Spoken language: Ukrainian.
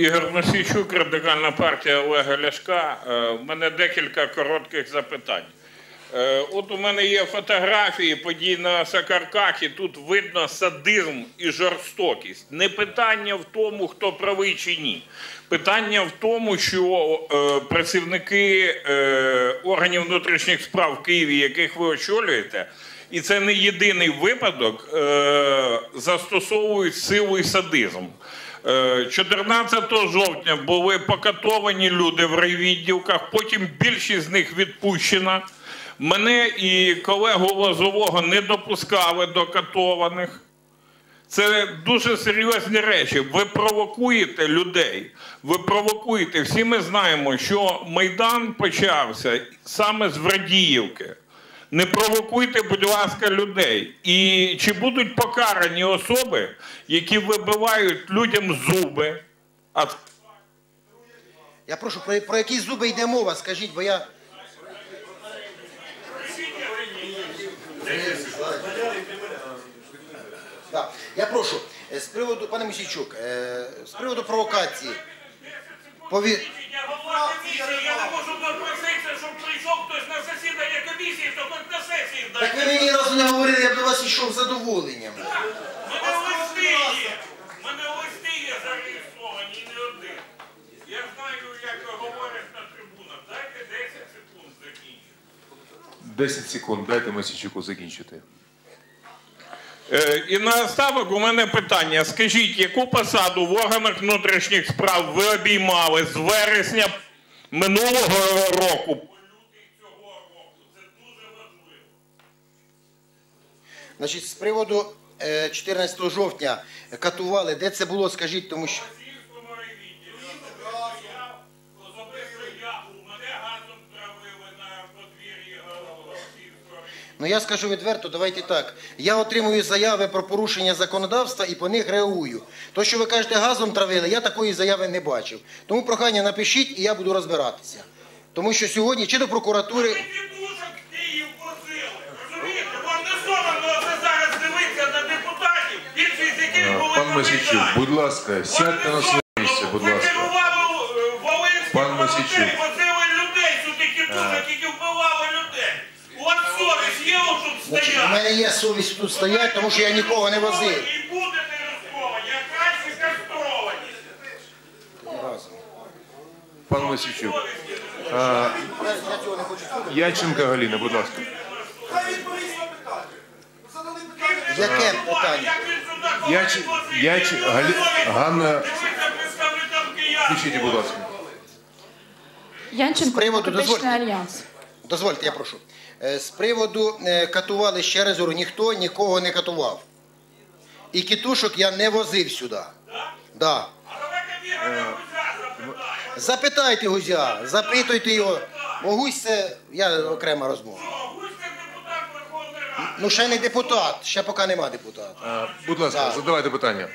Ігор Мосійчук, Радикальна партія Олега Ляшка. Е, У мене декілька коротких запитань. Е, От у мене є фотографії подій на Сакарках, і тут видно садизм і жорстокість. Не питання в тому, хто правий чи ні. Питання в тому, що е, працівники е, органів внутрішніх справ в Києві, яких ви очолюєте, і це не єдиний випадок, е, застосовують силу і садизм. Е, 14 жовтня були покатовані люди в райвідділках, потім більшість з них відпущена. Мене і колегу Лозового не допускали до катованих. Це дуже серйозні речі. Ви провокуєте людей. Ви провокуєте. Всі ми знаємо, що Майдан почався саме з Врадіївки. Не провокуйте, будь ласка, людей. І чи будуть покарані особи, які вибивають людям зуби? А Я прошу, про, про які зуби йде мова, скажіть, бо я. Так, Я прошу, е, з приводу, пане Мусійчук, е, з приводу провокації. Пові... Так ви мені разу не говорили, я б до вас йшов з задоволенням. У мене листи є. Мене листи є зареєстровані, і не один. Я знаю, як говорять на трибунах. Дайте 10 секунд закінчити. 10 секунд, дайте Масічуку закінчити. Е, І наостанок у мене питання. Скажіть, яку посаду в органах внутрішніх справ ви обіймали з вересня минулого року? Лютий цього року. Це дуже важливо. Значить, з приводу е, 14 жовтня катували, де це було, скажіть, тому що. Ну я скажу відверто, давайте так. Я отримую заяви про порушення законодавства і по них реагую. То, що ви кажете, газом травили, я такої заяви не бачив. Тому прохання напишіть і я буду розбиратися. Тому що сьогодні чи до прокуратури. Були Масічук, будь ласка, сядьте на своє місце, будь Ви ласка. керували е, Волинським Пан волонтером, Мосійчук. людей сюди тітушок, які вбивали людей. У вас совість є Значить, у стояти? мене є совість тут стоять, тому що я нікого не возив. І будете розковані, як краще кастровані. Пан. А, слухати. Яченка Галіна, будь ласка. Яке питання? Я чи- я чи- Галі- Ганна-. Включіть, будь ласка. З Янченко, приводу Демократичний дозвольте. альянс. Дозвольте, я прошу. Е, З приводу е, катували ще раз говорю, ніхто нікого не катував. І кітушок я не возив сюди. Да. Запитаємо. Запитайте Гузя, запитуйте його. Бо Гусь це я окрема розмова. Гусь це депутат Верховної Ради. Ну ще не депутат, ще поки нема депутата. Будь ласка, задавайте питання.